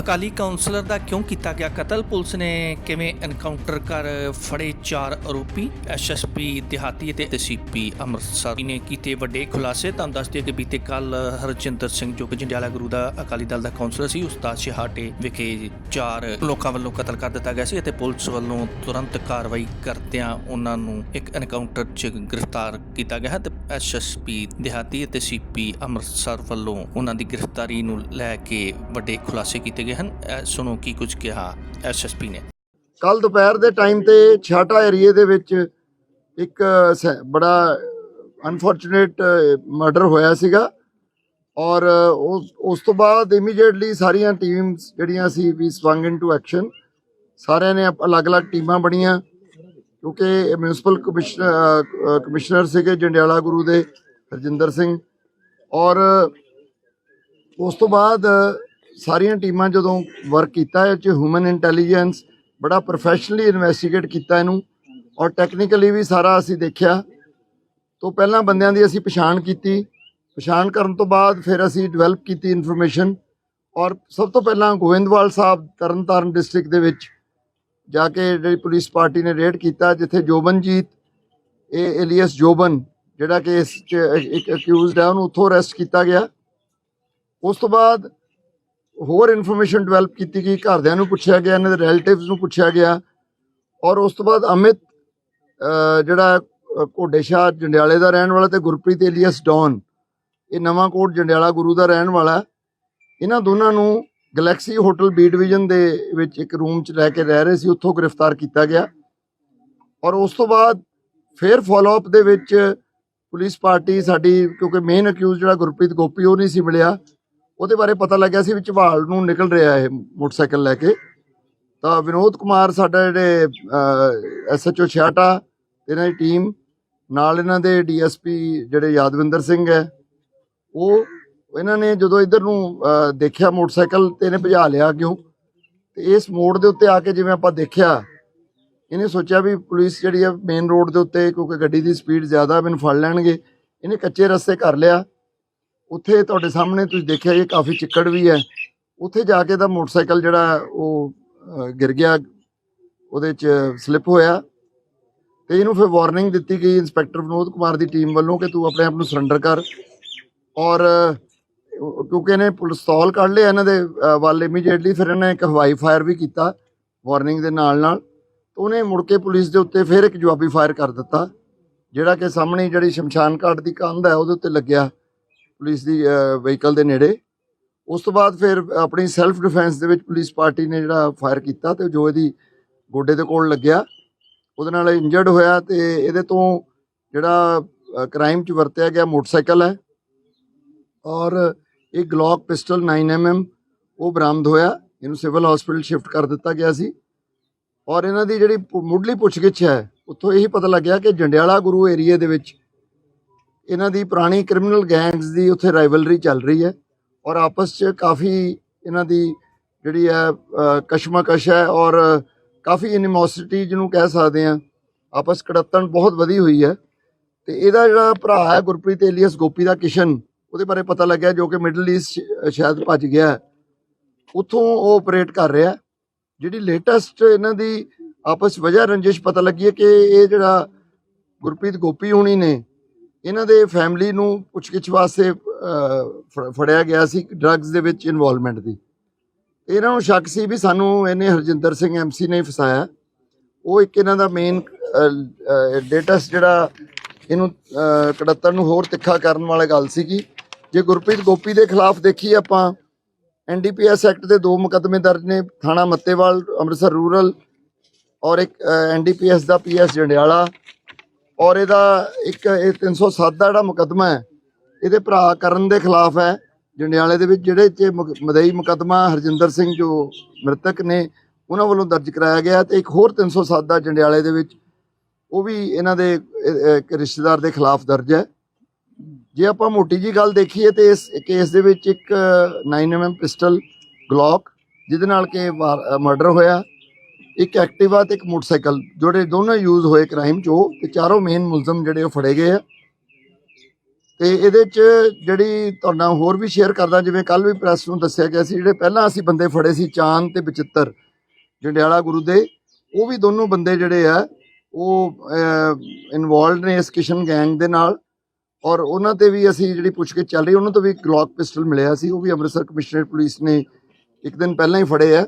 Akali councillor ਦਾ ਕਿਉਂ ਕੀਤਾ ਗਿਆ ਕਤਲ? ਪੁਲਿਸ ਨੇ ਕਿਵੇਂ ਐਨਕਾਊਂਟਰ ਕਰ ਫੜੇ ਚਾਰ ਆਰੋਪੀ? ਐਸਐਸਪੀ ਦਿਹਾਤੀ ਅਤੇ ਸੀਪੀ ਅੰਮ੍ਰਿਤਸਰ ਨੇ ਕੀਤੇ ਵੱਡੇ ਖੁਲਾਸੇ। ਤੁਹਾਨੂੰ ਦੱਸ ਕਿ ਬੀਤੇ ਕੱਲ ਹਰਜਿੰਦਰ ਸਿੰਘ, ਜੋ ਕਿ ਜੰਡਿਆਲਾ ਗੁਰੂ ਦਾ ਅਕਾਲੀ ਦਲ ਦਾ ਕਾਉਂਸਲਰ ਸੀ, ਉਸਤਾਦ ਸ਼ਿਹਾਟੇ ਵਿਖੇ ਚਾਰ ਲੋਕਾਂ ਵੱਲੋਂ ਕਤਲ ਕਰ ਦਿੱਤਾ ਗਿਆ ਸੀ ਅਤੇ ਪੁਲਿਸ ਵੱਲੋਂ ਤੁਰੰਤ ਕਾਰਵਾਈ ਕਰਦਿਆਂ ਉਹਨਾਂ ਨੂੰ ਇੱਕ ਐਨਕਾਊਂਟਰ 'ਚ ਗ੍ਰਿਫਤਾਰ ਕੀਤਾ ਗਿਆ ਹੈ ਤੇ ਐਸਐਸਪੀ ਦਿਹਾਤੀ ਅਤੇ ਸੀਪੀ ਅੰਮ੍ਰਿਤਸਰ ਵੱਲੋਂ ਉਹਨਾਂ ਦੀ ਗ੍ਰਿਫਤਾਰੀ ਨੂੰ ਲੈ ਕੇ ਵੱਡੇ ਖੁਲਾਸੇ ਕੀਤੇ ਗਏ ਹਨ। ਸੁਣੋ ਕੀ ਕੁਝ ਕਿਹਾ ਐਸਐਸਪੀ ਨੇ। ਕੱਲ ਦੁਪਹਿਰ ਦੇ ਟਾਈਮ ਤੇ ਛਾਟਾ ਏਰੀਏ ਦੇ ਵਿੱਚ ਇੱਕ ਬੜਾ ਅਨਫੋਰਚੂਨੇਟ ਮਰਡਰ ਹੋਇਆ ਸੀਗਾ। ਔਰ ਉਸ ਤੋਂ ਬਾਅਦ ਇਮੀਡੀਏਟਲੀ ਸਾਰੀਆਂ ਟੀਮਸ ਜਿਹੜੀਆਂ ਸੀ ਵੀ ਸਵੰਗ ਇਨਟੂ ਐਕਸ਼ਨ ਸਾਰਿਆਂ ਨੇ ਅਲੱਗ-ਅਲੱਗ ਟੀਮਾਂ ਬਣੀਆਂ। ਕਿਉਂਕਿ ਮਿਊਨਿਸਪਲ ਕਮਿਸ਼ਨਰ ਕਮਿਸ਼ਨਰ ਸੀਗੇ ਜੰਡਿਆਲਾ ਗੁਰੂ ਦੇ, ਹਰਜਿੰਦਰ ਸਿੰਘ। ਔਰ ਉਸ ਤੋਂ ਬਾਅਦ ਸਾਰੀਆਂ ਟੀਮਾਂ ਜਦੋਂ ਵਰਕ ਕੀਤਾ ਇਹ ਚ ਹਿਊਮਨ ਇੰਟੈਲੀਜੈਂਸ ਬੜਾ ਪ੍ਰੋਫੈਸ਼ਨਲੀ ਇਨਵੈਸਟੀਗੇਟ ਕੀਤਾ ਇਹਨੂੰ ਔਰ ਟੈਕਨੀਕਲੀ ਵੀ ਸਾਰਾ ਅਸੀਂ ਦੇਖਿਆ। ਤੋਂ ਪਹਿਲਾਂ ਬੰਦਿਆਂ ਦੀ ਅਸੀਂ ਪਛਾਣ ਕੀਤੀ। ਪਛਾਣ ਕਰਨ ਤੋਂ ਬਾਅਦ ਫਿਰ ਅਸੀਂ ਡਿਵੈਲਪ ਕੀਤੀ ਇਨਫੋਰਮੇਸ਼ਨ ਔਰ ਸਭ ਤੋਂ ਪਹਿਲਾਂ ਗੋਇੰਦਵਾਲ ਸਾਹਿਬ ਤਰਨਤਾਰਨ ਡਿਸਟ੍ਰਿਕਟ ਦੇ ਵਿੱਚ ਜਾ ਕੇ ਜਿਹੜੀ ਪੁਲਿਸ ਪਾਰਟੀ ਨੇ ਰੇਡ ਕੀਤਾ, ਜਿੱਥੇ ਜੋਬਨਜੀਤ, ਇਹ ਏਲੀਅਸ ਜੋਬਨ ਜਿਹੜਾ ਕਿ ਇਸ ਚ ਇੱਕ ਅਕਿਊਜ਼ਡ ਹੈ, ਉਹਨੂੰ ਉੱਥੋਂ ਅਰੈਸਟ ਕੀਤਾ ਗਿਆ। ਉਸ ਤੋਂ ਬਾਅਦ ਹੋਰ ਇਨਫੋਰਮੇਸ਼ਨ ਡਿਵੈਲਪ ਕੀਤੀ ਗਈ ਘਰਦਿਆਂ ਨੂੰ ਪੁੱਛਿਆ ਗਿਆ ਇਹਨਾਂ ਦੇ ਰਿਲੇਟਿਵਸ ਨੂੰ ਪੁੱਛਿਆ ਗਿਆ ਔਰ ਉਸ ਤੋਂ ਬਾਅਦ ਅਮਿਤ ਜਿਹੜਾ ਅਹ, ਜੰਡਿਆਲੇ ਦਾ ਰਹਿਣ ਵਾਲਾ ਤੇ ਗੁਰਪ੍ਰੀਤ ਏਲੀਅਸ ਡੌਨ ਇਹ ਨਵਾਂ ਕੋਟ ਜੰਡਿਆਲਾ ਗੁਰੂ ਦਾ ਰਹਿਣ ਵਾਲਾ ਇਹਨਾਂ ਦੋਨਾਂ ਨੂੰ ਗੈਲੈਕਸੀ ਹੋਟਲ ਬੀ ਡਿਵੀਜ਼ਨ ਦੇ ਵਿੱਚ ਇੱਕ ਰੂਮ 'ਚ ਰਹਿ ਕੇ ਰਹਿ ਰਹੇ ਸੀ ਉੱਥੋਂ ਗ੍ਰਿਫਤਾਰ ਕੀਤਾ ਗਿਆ ਔਰ ਉਸ ਤੋਂ ਬਾਅਦ ਫਿਰ ਫਾਲੋ ਅਪ ਦੇ ਵਿੱਚ ਪੁਲਿਸ ਪਾਰਟੀ ਸਾਡੀ ਕਿਉਂਕਿ ਮੇਨ ਅਕਿਊਜ਼ ਜਿਹੜਾ ਗੁਰਪ੍ਰੀਤ ਗੋਪੀ ਉਹ ਨਹੀਂ ਸੀ ਮਿਲਿਆ। ਉਹਦੇ ਬਾਰੇ ਪਤਾ ਲੱਗਿਆ ਸੀ ਵੀ ਝਵਾਲ ਨੂੰ ਨਿਕਲ ਰਿਹਾ ਇਹ ਮੋਟਰਸਾਈਕਲ ਲੈ ਕੇ। ਤਾਂ ਵਿਨੋਦ ਕੁਮਾਰ ਸਾਡਾ ਜਿਹੜੇ ਐਸਐਚਓ ਛਿਆਟਾ ਇਹਨਾਂ ਦੀ ਟੀਮ, ਨਾਲ ਇਹਨਾਂ ਦੇ ਡੀਐਸਪੀ ਜਿਹੜੇ ਯਾਦਵਿੰਦਰ ਸਿੰਘ ਹੈ, ਉਹ ਇਹਨਾਂ ਨੇ ਜਦੋਂ ਇੱਧਰ ਨੂੰ ਦੇਖਿਆ ਮੋਟਰਸਾਈਕਲ ਤੇ ਇਹਨੇ ਭਜਾ ਲਿਆ ਕਿਉਂ ਤੇ ਇਸ ਮੋੜ ਦੇ ਉੱਤੇ ਆ ਕੇ ਜਿਵੇਂ ਆਪਾਂ ਦੇਖਿਆ, ਇਹਨੇ ਸੋਚਿਆ ਵੀ ਪੁਲਿਸ ਜਿਹੜੀ ਹੈ ਮੇਨ ਰੋਡ ਦੇ ਉੱਤੇ, ਕਿਉਂਕਿ ਗੱਡੀ ਦੀ ਸਪੀਡ ਜ਼ਿਆਦਾ, ਮੈਨੂੰ ਫੜ ਲੈਣਗੇ। ਇਹਨੇ ਕੱਚੇ ਰਸਤੇ ਕਰ ਲਿਆ। ਉੱਥੇ ਤੁਹਾਡੇ ਸਾਹਮਣੇ ਤੁਸੀਂ ਦੇਖਿਆ ਇਹ ਕਾਫੀ ਚਿੱਕੜ ਵੀ ਹੈ। ਉੱਥੇ ਜਾ ਕੇ ਦਾ ਮੋਟਰਸਾਈਕਲ ਜਿਹੜਾ ਉਹ ਗਿਰ ਗਿਆ। ਉਹਦੇ ਚ ਸਲਿੱਪ ਹੋਇਆ। ਤੇ ਇਹਨੂੰ ਫਿਰ ਵਾਰਨਿੰਗ ਦਿੱਤੀ ਗਈ ਇੰਸਪੈਕਟਰ ਵਿਨੋਦ ਕੁਮਾਰ ਦੀ ਟੀਮ ਵੱਲੋਂ ਕਿ ਤੂੰ ਆਪਣੇ ਆਪ ਨੂੰ ਸਰੈਂਡਰ ਕਰ। ਔਰ ਕਿਉਂਕਿ ਇਹਨੇ ਪੁਲਿਸ ਪਿਸਤੌਲ ਕੱਢ ਲਿਆ ਇਹਨਾਂ ਦੇ ਵੱਲ ਇਮੀਡੀਏਟਲੀ ਫਿਰ ਇਹਨੇ ਇੱਕ ਹਵਾਈ ਫਾਇਰ ਵੀ ਕੀਤਾ ਵਾਰਨਿੰਗ ਦੇ ਨਾਲ ਨਾਲ। ਉਹਨੇ ਮੁੜ ਕੇ ਪੁਲਿਸ ਦੇ ਉੱਤੇ ਫਿਰ ਇੱਕ ਜਵਾਬੀ ਫਾਇਰ ਕਰ ਦਿੱਤਾ, ਜਿਹੜਾ ਕਿ ਸਾਹਮਣੇ ਜਿਹੜੀ ਸ਼ਮਸ਼ਾਨ ਘਾਟ ਦੀ ਕੰਧ ਹੈ ਉਹਦੇ ਉੱਤੇ ਲੱਗਿਆ। ਪੁਲਿਸ ਦੀ ਵਹੀਕਲ ਦੇ ਨੇੜੇ। ਉਸ ਤੋਂ ਬਾਅਦ ਫਿਰ ਆਪਣੀ ਸੈਲਫ ਡਿਫੈਂਸ ਦੇ ਵਿੱਚ ਪੁਲਿਸ ਪਾਰਟੀ ਨੇ ਜਿਹੜਾ ਫਾਇਰ ਕੀਤਾ ਤੇ ਜੋ ਇਹਦੀ ਗੋਡੇ ਦੇ ਕੋਲ ਲੱਗਿਆ। ਉਹਦੇ ਨਾਲ ਇੰਜਰਡ ਹੋਇਆ ਤੇ ਇਹਦੇ ਤੋਂ ਜਿਹੜਾ ਕ੍ਰਾਈਮ 'ਚ ਵਰਤਿਆ ਗਿਆ ਮੋਟਰਸਾਈਕਲ ਹੈ। ਔਰ ਇਹ ਗਲੌਕ ਪਿਸਟਲ 9mm ਉਹ ਬਰਾਮਦ ਹੋਇਆ। ਇਹਨੂੰ ਸਿਵਲ ਹਸਪੀਟਲ ਸ਼ਿਫਟ ਕਰ ਦਿੱਤਾ ਗਿਆ ਸੀ। ਔਰ ਇਹਨਾਂ ਦੀ ਜਿਹੜੀ ਪੁ- ਮੁੱਢਲੀ ਪੁੱਛਗਿੱਛ ਹੈ, ਉੱਥੋਂ ਇਹੀ ਪਤਾ ਲੱਗਿਆ ਕਿ ਜੰਡਿਆਲਾ ਗੁਰੂ ਏਰੀਏ ਦੇ ਵਿੱਚ ਇਹਨਾਂ ਦੀ ਪੁਰਾਣੀ ਕ੍ਰਿਮੀਨਲ ਗੈਂਗਸ ਦੀ ਉੱਥੇ ਰਾਈਵਲਰੀ ਚੱਲ ਰਹੀ ਹੈ ਔਰ ਆਪਸ 'ਚ ਕਾਫੀ ਇਹਨਾਂ ਦੀ ਜਿਹੜੀ ਹੈ ਅ, ਕਸ਼ਮਕਸ਼ ਹੈ ਔਰ ਕਾਫੀ ਐਨੀਮੋਸਿਟੀ ਜਿਹਨੂੰ ਕਹਿ ਸਕਦੇ ਆ ਆਪਸ ਕੜੱਤਣ ਬਹੁਤ ਵਧੀ ਹੋਈ ਹੈ ਤੇ ਇਹਦਾ ਜਿਹੜਾ ਭਰਾ ਹੈ ਗੁਰਪ੍ਰੀਤ ਏਲੀਅਸ ਗੋਪੀ ਦਾ ਕਿਸ਼ਨ ਉਹਦੇ ਬਾਰੇ ਪਤਾ ਲੱਗਿਆ ਜੋ ਕਿ ਮਿਡਲ ਈਸਟ ਸ਼ਾਇਦ ਭੱਜ ਗਿਆ ਹੈ। ਉੱਥੋਂ ਉਹ ਆਪਰੇਟ ਕਰ ਰਿਹਾ ਜਿਹੜੀ ਲੇਟੈਸਟ ਇਹਨਾਂ ਦੀ ਆਪਸ ਵਜ੍ਹਾ ਰੰਜਿਸ਼ ਪਤਾ ਲੱਗੀ ਹੈ ਕਿ ਇਹ ਜਿਹੜਾ ਗੁਰਪ੍ਰੀਤ ਗੋਪੀ ਹੋਣੀ ਨੇ ਇਹਨਾਂ ਦੇ ਫੈਮਿਲੀ ਨੂੰ ਪੁੱਛਗਿੱਛ ਵਾਸਤੇ ਫ- ਫੜਿਆ ਗਿਆ ਸੀ ਡਰੱਗਸ ਦੇ ਵਿੱਚ ਇਨਵੋਲਵਮੈਂਟ ਦੀ। ਇਹਨਾਂ ਨੂੰ ਸ਼ੱਕ ਸੀ ਵੀ ਸਾਨੂੰ ਇਹਨੇ ਹਰਜਿੰਦਰ ਸਿੰਘ ਐਮਸੀ ਨੇ ਫਸਾਇਆ। ਉਹ ਇੱਕ ਇਹਨਾਂ ਦਾ ਮੇਨ ਡੇਟਸ ਜਿਹੜਾ ਇਹਨੂੰ ਅਹ, ਨੂੰ ਹੋਰ ਤਿੱਖਾ ਕਰਨ ਵਾਲੀ ਗੱਲ ਸੀਗੀ। ਜੇ ਗੁਰਪ੍ਰੀਤ ਗੋਪੀ ਦੇ ਖਿਲਾਫ ਦੇਖੀ ਆਪਾਂ ਐਨਡੀਪੀਐਸ ਐਕਟ ਦੇ ਦੋ ਮੁਕੱਦਮੇ ਦਰਜ ਨੇ ਥਾਣਾ ਮੱਤੇਵਾਲ ਅੰਮ੍ਰਿਤਸਰ ਰੂਰਲ ਔਰ ਇੱਕ ਐਨਡੀਪੀਐਸ ਦਾ ਪੀਐਸ ਜੰਡਿਆਲਾ ਔਰ ਇਹਦਾ ਇੱਕ ਇਹ 307 ਦਾ ਜਿਹੜਾ ਮੁਕੱਦਮਾ ਹੈ, ਇਹਦੇ ਭਰਾ ਕਰਨ ਦੇ ਖਿਲਾਫ ਹੈ। ਜੰਡਿਆਲੇ ਦੇ ਵਿੱਚ ਜਿਹੜੇ ਚ ਮੁਕ- ਮਦਈ ਮੁਕੱਦਮਾ ਹਰਜਿੰਦਰ ਸਿੰਘ ਜੋ ਮ੍ਰਿਤਕ ਨੇ, ਉਹਨਾਂ ਵੱਲੋਂ ਦਰਜ ਕਰਾਇਆ ਗਿਆ ਤੇ ਇੱਕ ਹੋਰ 307 ਦਾ ਜੰਡਿਆਲੇ ਦੇ ਵਿੱਚ, ਉਹ ਵੀ ਇਹਨਾਂ ਦੇ ਇੱਕ ਰਿਸ਼ਤੇਦਾਰ ਦੇ ਖਿਲਾਫ ਦਰਜ ਹੈ। ਜੇ ਆਪਾਂ ਮੋਟੀ ਜੀ ਗੱਲ ਦੇਖੀਏ ਤੇ ਇਸ ਕੇਸ ਦੇ ਵਿੱਚ ਇੱਕ 9mm ਪਿਸਟਲ ਗਲੌਕ, ਜਿਹਦੇ ਨਾਲ ਕਿ ਮਰਡਰ ਹੋਇਆ। ਇੱਕ ਐਕਟਿਵਾ ਤੇ ਇੱਕ ਮੋਟਰਸਾਈਕਲ, ਜਿਹੜੇ ਦੋਨੋਂ ਯੂਜ਼ ਹੋਏ ਕ੍ਰਾਈਮ 'ਚ, ਉਹ ਤੇ ਚਾਰੋਂ ਮੇਨ ਮੁਲਜ਼ਮ ਜਿਹੜੇ ਉਹ ਫੜੇ ਗਏ ਆ। ਤੇ ਇਹਦੇ ਚ ਜਿਹੜੀ ਤੁਹਾਡਾ ਹੋਰ ਵੀ ਸ਼ੇਅਰ ਕਰਦਾ, ਜਿਵੇਂ ਕੱਲ ਵੀ ਪ੍ਰੈਸ ਨੂੰ ਦੱਸਿਆ ਗਿਆ ਸੀ, ਜਿਹੜੇ ਪਹਿਲਾਂ ਅਸੀਂ ਬੰਦੇ ਫੜੇ ਸੀ, ਚਾਂਦ ਤੇ ਬਚਿੱਤਰ, ਜੰਡਿਆਲਾ ਗੁਰੂ ਦੇ, ਉਹ ਵੀ ਦੋਨੋਂ ਬੰਦੇ ਜਿਹੜੇ ਆ, ਉਹ ਇਨਵੋਲਡ ਨੇ ਇਸ ਕਿਸ਼ਨ ਗੈਂਗ ਦੇ ਨਾਲ। ਔਰ ਉਹਨਾਂ ਤੇ ਵੀ ਅਸੀਂ ਜਿਹੜੀ ਪੁੱਛਗਿੱਛ ਚੱਲ ਰਹੀ, ਉਹਨਾਂ ਤੋਂ ਵੀ ਗਲੌਕ ਪਿਸਟਲ ਮਿਲਿਆ ਸੀ, ਉਹ ਵੀ ਅੰਮ੍ਰਿਤਸਰ ਕਮਿਸ਼ਨਰੇਟ ਪੁਲਿਸ ਨੇ ਇੱਕ ਦਿਨ ਪਹਿਲਾਂ ਹੀ ਫੜੇ ਆ।